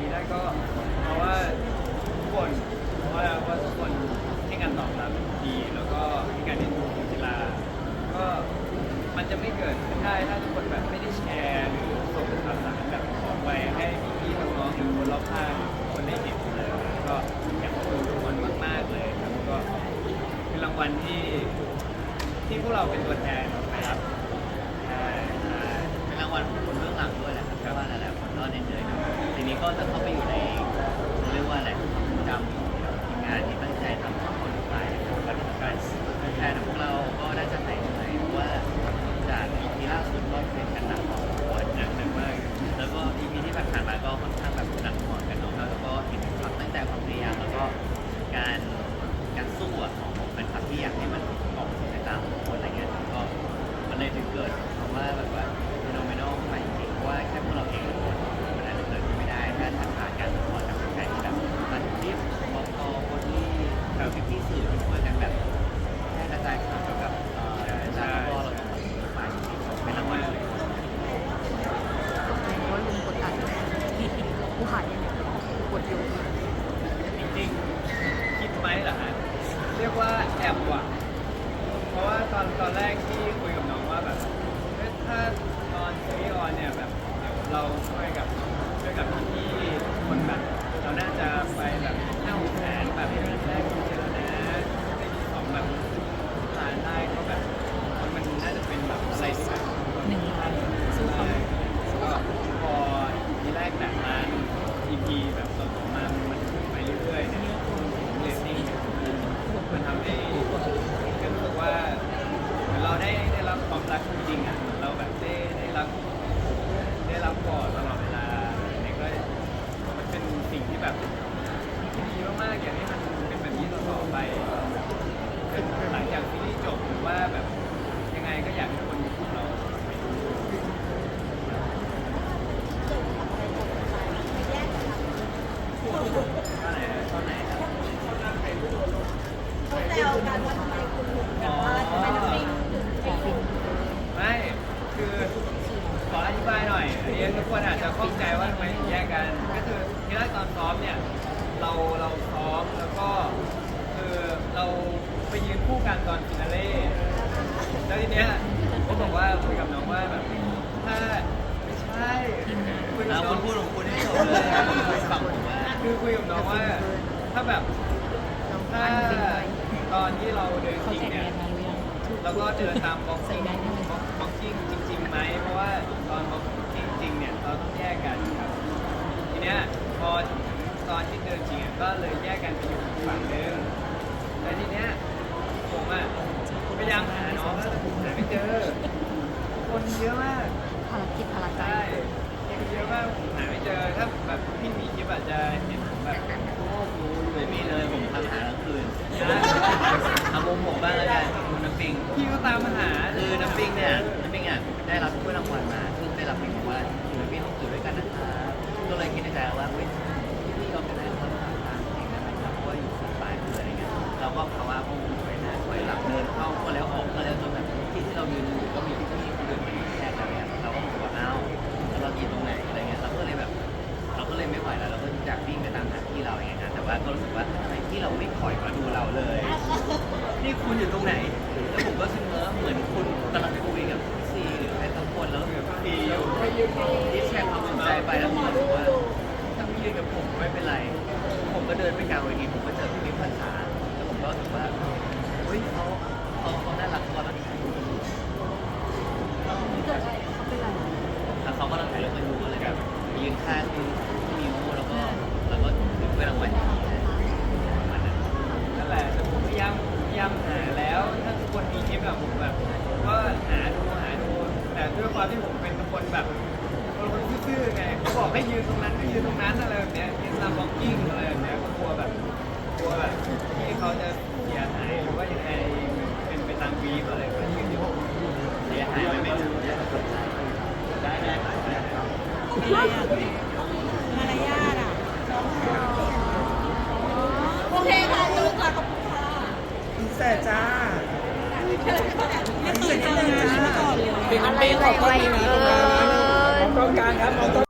นี้ได้ก็เพราะว่าทุกคนเพราะว่าว่าทุกคนให้การตอบรับดีแล้วก็ให้การเรียนรู้กีฬาก็มันจะไม่เกิดขึ้นได้ถ้าทุกคนแบบไม่ได้แชร์หรือส่งข่าวสารแบบออกไปให้พี่ๆน้องๆหรือคนรอบข้างคนได้เห็นเลยก็อยากขอบคุณทุกคนมากๆเลยครับก็เป็นรางวัลที่ที่พวกเราเป็นตัวแทนนะครับใช่ใช่เป็นรางวัลของคนเบื้องหลังด้วยแหละครับเพราะว่าหลายๆคน ก็เหนื่อยๆกันทีนี้ก็จะเข้าไปอยู่ในเขาเรียกว่าอะไรความจำของทีมงานที่ตั้ง สื่อช่วยกันแบบแค่กระจายข่าวเกี่ยวกับเอ่อการฟุตบอลเราต้องทำไปจริงๆเป็นรางวัลเลย ว่าลุงกดดันกูหายยังไงกดอยู่ จริงๆคิดไหมล่ะฮะเรียกว่าแอบว่ะ เพราะว่าตอนตอนแรกที่คุยกับน้องว่าแบบเอ้ยถ้าตอนซีรีส์ออนเนี่ยแบบเดี๋ยวเราช่วยกับช่วยกับพี่ๆทุกคนแบบเราน่าจะไปแบบห้าหกแสนแบบแรกเจอนะในที่สองแบบล้านได้ก็แบบมันน่าจะเป็นแบบอะไรที่แบบ หนึ่งล้านสู้เขาเลย ก็พอทีแรกแบบล้าน EP แบบต่อๆมามันไปเรื่อยๆเนี่ยเรตติ้งมันทำให้ก็รู้สึกว่าเหมือนเราได้ได้รับความรักจริงๆอะเราแบบได้ได้รับได้รับก่อนตลอดเวลาเนี่ยก็มันเป็นสิ่งที่แบบ อยางนี้มันเป็นแบบนี้ต่อๆไปหลังจากซีรีส์จบหรือว่าแบบยังไงก็อยากให้คนอยู่กับเราไปดูตอนไหนตอนไหนครับเขาแซวกันว่าทำไมคุณถึงแบบว่าทำไมน้ำปิงถึงไปอยู่ไม่คือขออธิบายหน่อยอันนี้ทุกคนอาจจะข้องใจว่าทำไมถึงแยกกัน ก็คือที่แรกตอนซ้อมเนี่ย เราเราซ้อมแล้วก็คือเราไปยืนคู่กันตอนฟินาเล่แล้วทีเนี้ยผมบอกว่าคุยกับน้องว่าแบบถ้าไม่ใช่คุยกับเอาน้คุองณพูดของคุณให้จบเลยผมคุยฝั่งผมว่าคือคุยกับน้องว่า ถ้าแบบน้องถ้าอันเป็นไรตอนที่เราเดินเขาจริงแข่งเนี่ยแรงมาหรือยังแล้วก็เดินตามบล็อกใส่กิ้งได้ไหมบล็อกกิ้งจริงๆไหมเพราะว่าตอนบล็อกกิ้งจริงเนี่ยเราต้องแยกกันครับทีเนี้ยพอ ตอนที่เดินจริงอะก็เลยแยกกันไปอยู่อีกฝั่งนึงแต่ทีเนี้ยผมอะพยายามหาน้องแล้วแต่ผมหาไม่เจอ คนเยอะมากภารกิจภารใจใช่คนเยอะมากผมหาไม่เจอถ้าแบบพี่มีคลิปอาจจะเห็นผมแบบ ที่แชร์ความสนใจไปแล้วผมรู้สึกว่าถ้าพี่ยืนกับผมไม่เป็นไร ผมก็เดินไปกลางเวทีผมก็เจอพี่มิ้นพันธาแล้วผมก็รู้สึกว่าเฮ้ยเขาเขาเขาน่ารักเขากำลังถ่ายรูปกันอยู่ เกิดอะไรเขาเป็นไร แล้วเขากำลังถ่ายรูปกันอยู่ก็เลยแบบยืนข้างพี่มิวแล้วก็แล้วก็ถือ ความที่ผมเป็นคนแบบเป็นคนซื่อๆไงเขาบอกให้ยืนตรง นั้นอะไรแบบเนี้ยยืนตามบ็อกกิ้งอะไรแบบเนี้ยก็กลัวแบบกลัวแบบที่เขาจะเสียหายหรือว่ายังไงเป็นไปตามวีฟอะไรก็ยืนอยู่เสียหายไม่เป็นได้ได้ค่ะได้ครับมารยาทอะโอเคค่ะจูนค่ะขอบคุณค่ะอินเสิร์ตจ้าไม่ตื่นเลยนะก่อนเป็นอะตรงกลางนะมองกล้องกลางครับมองกล้อง